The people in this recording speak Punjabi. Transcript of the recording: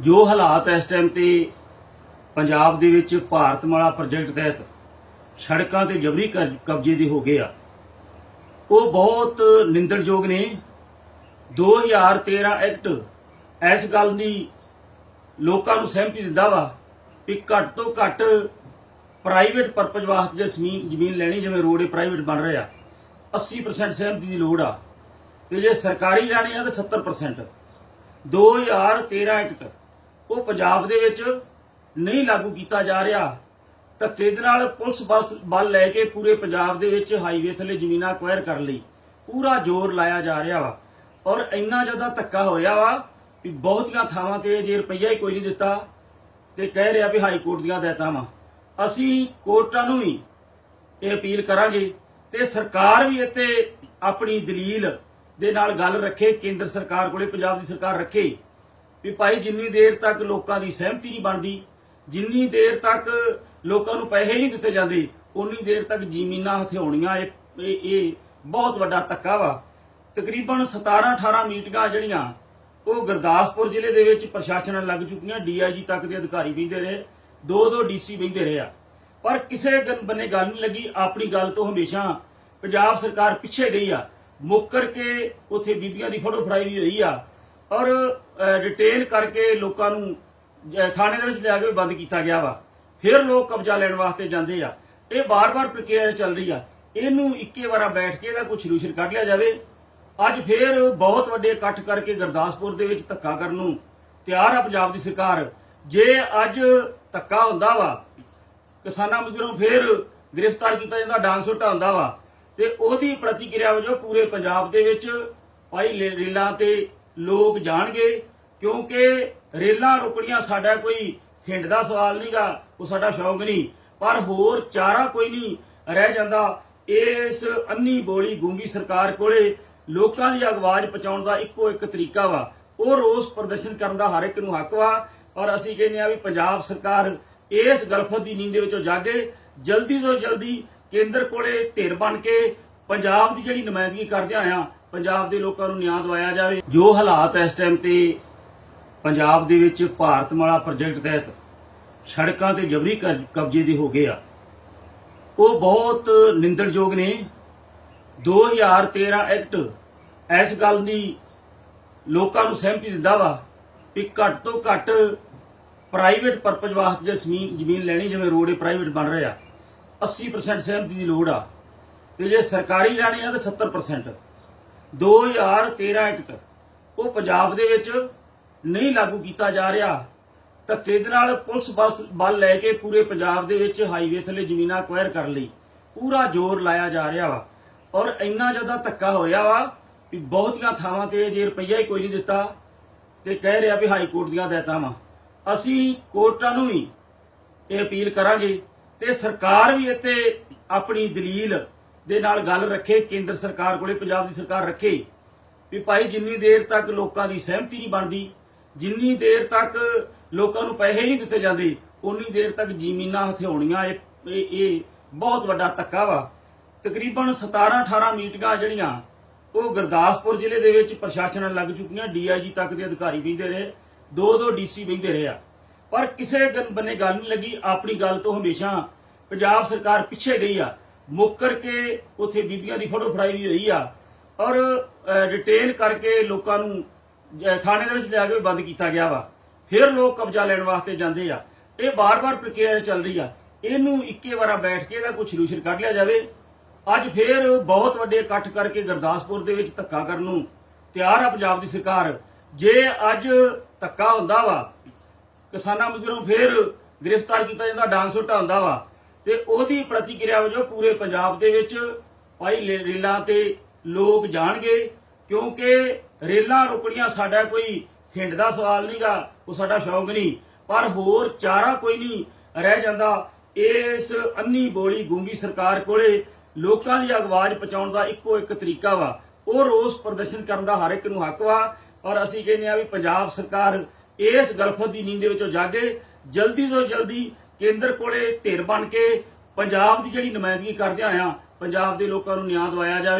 ਜੋ ਹਾਲਾਤ ਇਸ ਟਾਈਮ ਤੇ ਪੰਜਾਬ ਦੇ ਵਿੱਚ ਭਾਰਤਮਾਲਾ ਪ੍ਰੋਜੈਕਟ ਤਹਿਤ ਸੜਕਾਂ ਤੇ ਜਬਰੀ ਕਬ- ਕਬਜ਼ੇ ਦੇ ਹੋ ਗਏ ਆ। ਉਹ ਬਹੁਤ ਨਿੰਦਣਯੋਗ ਨੇ। 2013 ਐਕਟ ਇਸ ਗੱਲ ਦੀ ਲੋਕਾਂ ਨੂੰ ਸਹਿਮਤੀ ਦਿੰਦਾ ਵਾ ਕਿ ਘੱਟ ਤੋਂ ਘੱਟ ਪ੍ਰਾਈਵੇਟ ਪਰਪਸ ਵਾਸਤੇ ਜੇ ਜ਼ਮੀਨ ਜ਼ਮੀਨ ਲੈਣੀ ਜਿਵੇਂ ਰੋਡ ਪ੍ਰਾਈਵੇਟ ਬਣ ਰਹੇ ਆ 80% ਸਹਿਮਤੀ ਦੀ ਲੋੜ ਆ। ਤੇ ਜੇ ਸਰਕਾਰੀ ਲੈਣੀ ਆ ਤਾਂ 70% 2013 ਐਕਟ ਉਹ ਪੰਜਾਬ ਦੇ ਵਿੱਚ ਨਹੀਂ ਲਾਗੂ ਕੀਤਾ ਜਾ ਰਿਹਾ। ਧੱਕੇ ਦੇ ਨਾਲ ਪੁਲਿਸ ਬਸ ਬਲ ਲੈ ਕੇ ਪੂਰੇ ਪੰਜਾਬ ਦੇ ਵਿੱਚ ਹਾਈਵੇ ਥੱਲੇ ਜ਼ਮੀਨਾਂ ਅਕਵਾਇਰ ਕਰਨ ਲਈ ਪੂਰਾ ਜ਼ੋਰ ਲਾਇਆ ਜਾ ਰਿਹਾ ਵਾ। ਔਰ ਇੰਨਾ ਜ਼ਿਆਦਾ ਧੱਕਾ ਹੋ ਰਿਹਾ ਵਾ ਕਿ ਬਹੁਤੀਆਂ ਥਾਵਾਂ ਤੇ ਜੇ ਰੁਪਈਆ ਹੀ ਕੋਈ ਨਹੀਂ ਦਿੱਤਾ ਤੇ ਕਹਿ ਰਿਹਾ ਵੀ ਹਾਈ ਕੋਰਟ ਦੀਆਂ ਹਦਾਇਤਾਂ ਵਾ। ਅਸੀਂ ਕੋਰਟਾਂ ਨੂੰ ਵੀ ਇਹ ਅਪੀਲ ਕਰਾਂਗੇ ਤੇ ਸਰਕਾਰ ਵੀ ਇੱਥੇ ਆਪਣੀ ਦਲੀਲ ਦੇ ਨਾਲ ਗੱਲ ਰੱਖੇ, ਕੇਂਦਰ ਸਰਕਾਰ ਕੋਲੇ, ਪੰਜਾਬ ਦੀ ਸਰਕਾਰ ਰੱਖੇ। ਵੀ ਭਾਈ ਜਿੰਨੀ ਦੇਰ ਤੱਕ ਲੋਕਾਂ ਦੀ ਸਹਿਮਤੀ ਨਹੀਂ ਬਣਦੀ, ਜਿੰਨੀ ਦੇਰ ਤੱਕ ਲੋਕਾਂ ਨੂੰ ਪੈਸੇ ਨਹੀਂ ਦਿੱਤੇ ਜਾਂਦੇ ਉਨੀ ਦੇਰ ਤੱਕ ਜ਼ਮੀਨਾਂ ਹਥਿਆਉਣੀਆਂ, ਇਹ ਇਹ ਬਹੁਤ ਵੱਡਾ ਧੱਕਾ ਵਾ। ਤਕਰੀਬਨ 17 18 ਮੀਟਿੰਗਾਂ ਜਿਹੜੀਆਂ, ਉਹ ਗੁਰਦਾਸਪੁਰ ਜ਼ਿਲ੍ਹੇ ਦੇ ਵਿੱਚ ਪ੍ਰਸ਼ਾਸਨ ਨਾਲ ਲੱਗ ਚੁੱਕੀਆਂ, ਡੀਆਈਜੀ ਤੱਕ ਦੇ ਅਧਿਕਾਰੀ ਬੈਠੇ ਰਹੇ ਦੋ ਦੋ ਡੀਸੀ ਬੈਠੇ ਰਹੇ ਆ। ਪਰ ਕਿਸੇ ਬੰਨੇ ਗੱਲ ਨਹੀਂ ਲੱਗੀ, ਆਪਣੀ ਗੱਲ ਤੋਂ ਹਮੇਸ਼ਾ ਪੰਜਾਬ ਸਰਕਾਰ ਪਿੱਛੇ ਗਈ ਆ। ਮੁੱਕਰ ਕੇ ਉਥੇ ਬੀਬੀਆਂ ਦੀ ਫੋਟੋ ਫੜਾਈ ਵੀ ਹੋਈ ਆ। ਔਰ ਡਿਟੇਲ ਕਰਕੇ ਲੋਕਾਂ ਨੂੰ ਥਾਣੇ ਦੇ ਵਿੱਚ ਲਿਆ ਕੇ ਬੰਦ ਕੀਤਾ ਗਿਆ ਵਾ। ਫਿਰ ਲੋਕ ਕਬਜ਼ਾ ਲੈਣ ਵਾਸਤੇ ਜਾਂਦੇ ਆ। ਇਹ ਬਾਰ-ਬਾਰ ਪ੍ਰਕਿਰਿਆ ਚੱਲ ਰਹੀ ਆ, ਇਹਨੂੰ ਇੱਕੇ ਵਾਰਾ ਬੈਠ ਕੇ ਇਹਦਾ ਕੋਈ ਸੋਲੂਸ਼ਨ ਕੱਢ ਲਿਆ ਜਾਵੇ। ਅੱਜ ਫਿਰ ਬਹੁਤ ਵੱਡੇ ਇਕੱਠ ਕਰਕੇ ਗੁਰਦਾਸਪੁਰ ਦੇ ਵਿੱਚ ਧੱਕਾ ਕਰਨ ਨੂੰ ਤਿਆਰ ਆ ਪੰਜਾਬ ਦੀ ਸਰਕਾਰ। ਜੇ ਅੱਜ ਧੱਕਾ ਹੁੰਦਾ ਵਾ, ਕਿਸਾਨਾਂ ਮਜ਼ਦੂਰਾਂ ਨੂੰ ਫੇਰ ਗ੍ਰਿਫਤਾਰ ਕੀਤਾ ਜਾਂਦਾ ਡਾਂਸ ਸੁੱਟਾ ਹੁੰਦਾ ਵਾ, ਤੇ ਉਹਦੀ ਪ੍ਰਤੀਕਿਰਿਆ ਵਜੋਂ ਪੂਰੇ ਪੰਜਾਬ ਦੇ ਵਿੱਚ ਭਾਈ ਰੇਲਾਂ ਤੇ ਲੋਕ ਜਾਣਗੇ, ਕਿਉਂਕਿ ਰੇਲਾਂ ਰੁਕਣੀਆਂ ਸਾਡਾ ਕੋਈ ਹਿੰਡ ਦਾ ਸਵਾਲ ਨਹੀਂਗਾ, ਉਹ ਸਾਡਾ ਸ਼ੌਂਕ ਨਹੀਂ। ਪਰ ਹੋਰ ਚਾਰਾ ਕੋਈ ਨਹੀਂ ਰਹਿ ਜਾਂਦਾ। ਇਸ ਅੰਨੀ ਬੋਲੀ ਗੂੰਗੀ ਸਰਕਾਰ ਕੋਲੇ ਲੋਕਾਂ ਦੀ ਆਵਾਜ਼ ਪਹੁੰਚਾਉਣ ਦਾ ਇੱਕੋ ਇੱਕ ਤਰੀਕਾ ਵਾ। ਉਹ ਰੋਸ ਪ੍ਰਦਰਸ਼ਨ ਕਰਨ ਦਾ ਹਰ ਇੱਕ ਨੂੰ ਹੱਕ ਵਾ। ਔਰ ਅਸੀਂ ਕਹਿੰਦੇ ਆ ਵੀ ਪੰਜਾਬ ਸਰਕਾਰ ਇਸ ਗਲਫਤ ਦੀ ਨੀਂਦ ਦੇ ਵਿੱਚੋਂ ਜਾਗੇ। ਜਲਦੀ ਤੋਂ ਜਲਦੀ ਕੇਂਦਰ ਕੋਲੇ ਧਿਰ ਬਣ ਕੇ ਪੰਜਾਬ ਦੀ ਜਿਹੜੀ ਨੁਮਾਇੰਦਗੀ ਕਰਦਿਆਂ ਆ ਪੰਜਾਬ ਦੇ ਲੋਕਾਂ ਨੂੰ ਨਿਆਂ ਦਵਾਇਆ ਜਾਵੇ। ਜੋ ਹਾਲਾਤ ਇਸ ਟਾਈਮ ਤੇ ਪੰਜਾਬ ਦੇ ਵਿੱਚ ਭਾਰਤਮਾਲਾ ਪ੍ਰੋਜੈਕਟ ਤਹਿਤ ਸੜਕਾਂ ਤੇ ਜਬਰੀ ਕਬਜ਼ੇ ਦੇ ਹੋ ਗਏ ਆ। ਉਹ ਬਹੁਤ ਨਿੰਦਣਯੋਗ ਨੇ। 2013 ਐਕਟ ਇਸ ਗੱਲ ਦੀ ਲੋਕਾਂ ਨੂੰ ਸਹਿਮਤੀ ਦਿੰਦਾ ਵਾ ਕਿ ਘੱਟ ਤੋਂ ਘੱਟ ਪ੍ਰਾਈਵੇਟ ਪਰਪਸ ਵਾਸਤੇ ਜ਼ਮੀਨ ਜ਼ਮੀਨ ਲੈਣੀ, ਜਿਵੇਂ ਰੋਡ ਪ੍ਰਾਈਵੇਟ ਬਣ ਰਿਹਾ 80% ਸਹਿਮਤੀ ਦੀ ਲੋੜ ਆ। ਤੇ ਜੇ ਸਰਕਾਰੀ ਲੈਣੀ ਆ ਤਾਂ 70% 2013 ਐਕਟ। ਉਹ ਪੰਜਾਬ ਦੇ ਵਿੱਚ ਨਹੀਂ ਲਾਗੂ ਕੀਤਾ ਜਾ ਰਿਹਾ। ਧੱਕੇ ਦੇ ਨਾਲ ਪੁਲਿਸ ਬਲ ਲੈ ਕੇ ਪੂਰੇ ਪੰਜਾਬ ਦੇ ਵਿੱਚ ਹਾਈਵੇ ਥੱਲੇ ਜ਼ਮੀਨਾਂ ਅਕਵਾਇਰ ਕਰਨ ਲਈ। ਪੂਰਾ ਜ਼ੋਰ ਲਾਇਆ ਜਾ ਰਿਹਾ ਵਾ। ਔਰ ਇੰਨਾ ਜ਼ਿਆਦਾ ਧੱਕਾ ਹੋ ਰਿਹਾ ਵਾ ਕਿ ਬਹੁਤੀਆਂ ਥਾਵਾਂ ਤੇ ਜੇ ਰੁਪਈਆ ਹੀ ਕੋਈ ਨਹੀਂ ਦਿੱਤਾ ਤੇ ਕਹਿ ਰਿਹਾ ਵੀ ਹਾਈ ਕੋਰਟ ਦੀਆਂ ਹਦਾਇਤਾਂ ਵਾ। ਅਸੀਂ ਕੋਰਟਾਂ ਨੂੰ ਵੀ ਇਹ ਅਪੀਲ ਕਰਾਂਗੇ ਤੇ ਸਰਕਾਰ ਵੀ ਇੱਥੇ ਆਪਣੀ ਦਲੀਲ ਦੇ ਨਾਲ ਗੱਲ ਰੱਖੇ, ਕੇਂਦਰ ਸਰਕਾਰ ਕੋਲੇ, ਪੰਜਾਬ ਦੀ ਸਰਕਾਰ ਰੱਖੇ, ਵੀ ਭਾਈ ਜਿੰਨੀ ਦੇਰ ਤੱਕ ਲੋਕਾਂ ਦੀ ਸਹਿਮਤੀ ਨਹੀਂ ਬਣਦੀ, ਜਿੰਨੀ ਦੇਰ ਤੱਕ ਲੋਕਾਂ ਨੂੰ ਪੈਸੇ ਨਹੀਂ ਦਿੱਤੇ ਜਾਂਦੇ ਉਨੀ ਦੇਰ ਤੱਕ ਜ਼ਮੀਨਾਂ ਹਥਿਆਉਣੀਆਂ, ਇਹ ਇਹ ਬਹੁਤ ਵੱਡਾ ਧੱਕਾ ਵਾ। ਤਕਰੀਬਨ 17 18 ਮੀਟਿੰਗਾਂ ਜਿਹੜੀਆਂ, ਉਹ ਗੁਰਦਾਸਪੁਰ ਜ਼ਿਲ੍ਹੇ ਦੇ ਵਿੱਚ ਪ੍ਰਸ਼ਾਸਨ ਨਾਲ ਲੱਗ ਚੁੱਕੀਆਂ, ਡੀਆਈਜੀ ਤੱਕ ਦੇ ਅਧਿਕਾਰੀ ਬੈਠੇ ਰਹੇ ਦੋ ਦੋ ਡੀਸੀ ਬੈਠੇ ਰਹੇ ਆ। ਪਰ ਕਿਸੇ ਬੰਨੇ ਗੱਲ ਨਹੀਂ ਲੱਗੀ, ਆਪਣੀ ਗੱਲ ਤੋਂ ਹਮੇਸ਼ਾ ਪੰਜਾਬ ਸਰਕਾਰ ਪਿੱਛੇ ਗਈ ਆ। ਮੁੱਕਰ ਕੇ ਉਥੇ ਬੀਬੀਆਂ ਦੀ ਫੋਟੋ ਫੜਾਈ ਵੀ ਹੋਈ ਆ। ਔਰ ਡਿਟੇਨ ਕਰਕੇ ਲੋਕਾਂ ਨੂੰ ਥਾਣੇ ਦੇ ਵਿੱਚ ਲਿਆ ਕੇ ਬੰਦ ਕੀਤਾ ਗਿਆ ਵਾ। ਫਿਰ ਲੋਕ ਕਬਜ਼ਾ ਲੈਣ ਵਾਸਤੇ ਜਾਂਦੇ ਆ। ਇਹ ਬਾਰ-ਬਾਰ ਪ੍ਰਕਿਰਿਆ ਚੱਲ ਰਹੀ ਆ। ਇਹਨੂੰ ਇੱਕੇ ਵਾਰਾ ਬੈਠ ਕੇ ਇਹਦਾ ਕੋਈ ਸੋਲੂਸ਼ਨ ਕੱਢ ਲਿਆ ਜਾਵੇ। ਅੱਜ ਫਿਰ ਬਹੁਤ ਵੱਡੇ ਇਕੱਠ ਕਰਕੇ ਗੁਰਦਾਸਪੁਰ ਦੇ ਵਿੱਚ ਧੱਕਾ ਕਰਨ ਨੂੰ ਤਿਆਰ ਆ ਪੰਜਾਬ ਦੀ ਸਰਕਾਰ। ਜੇ ਅੱਜ ਧੱਕਾ ਹੁੰਦਾ ਵਾ, ਕਿਸਾਨਾਂ ਮਜ਼ਦੂਰਾਂ ਨੂੰ ਫਿਰ ਗ੍ਰਿਫਤਾਰ ਕੀਤਾ ਜਾਂਦਾ ਡਾਂਸ ਸੁੱਟਾ ਵਾ। ਤੇ ਉਹਦੀ ਪ੍ਰਤੀਕਿਰਿਆ ਵਜੋਂ ਪੂਰੇ ਪੰਜਾਬ ਦੇ ਵਿੱਚ ਭਾਈ ਰੇਲਾਂ ਤੇ ਲੋਕ ਜਾਣਗੇ, ਕਿਉਂਕਿ ਰੇਲਾਂ ਰੁਕਣੀਆਂ ਸਾਡਾ ਕੋਈ ਹਿੰਡ ਦਾ ਸਵਾਲ ਨਹੀਂਗਾ, ਉਹ ਸਾਡਾ ਸ਼ੌਂਕ ਨਹੀਂ। ਪਰ ਹੋਰ ਚਾਰਾ ਕੋਈ ਨਹੀਂ ਰਹਿ ਜਾਂਦਾ। ਇਸ ਅੰਨੀ ਬੋਲੀ ਗੂੰਗੀ ਸਰਕਾਰ ਕੋਲੇ ਲੋਕਾਂ ਦੀ ਆਵਾਜ਼ ਪਹੁੰਚਾਉਣ ਦਾ ਇੱਕੋ ਇੱਕ ਤਰੀਕਾ ਵਾ। ਉਹ ਰੋਸ ਪ੍ਰਦਰਸ਼ਨ ਕਰਨ ਦਾ ਹਰ ਇੱਕ ਨੂੰ ਹੱਕ ਵਾ। ਔਰ ਅਸੀਂ ਕਹਿੰਦੇ ਆ ਵੀ ਪੰਜਾਬ ਸਰਕਾਰ ਇਸ ਗਲਫਤ ਦੀ ਨੀਂਦ ਦੇ ਵਿੱਚੋਂ ਜਾਗੇ। ਜਲਦੀ ਤੋਂ ਜਲਦੀ ਕੇਂਦਰ ਕੋਲੇ ਧਿਰ ਬਣ ਕੇ ਪੰਜਾਬ ਦੀ ਜਿਹੜੀ ਨੁਮਾਇੰਦਗੀ ਕਰਦੇ ਆ ਪੰਜਾਬ ਦੇ ਲੋਕਾਂ ਨੂੰ ਨਿਆਂ ਦਵਾਇਆ ਜਾਵੇ।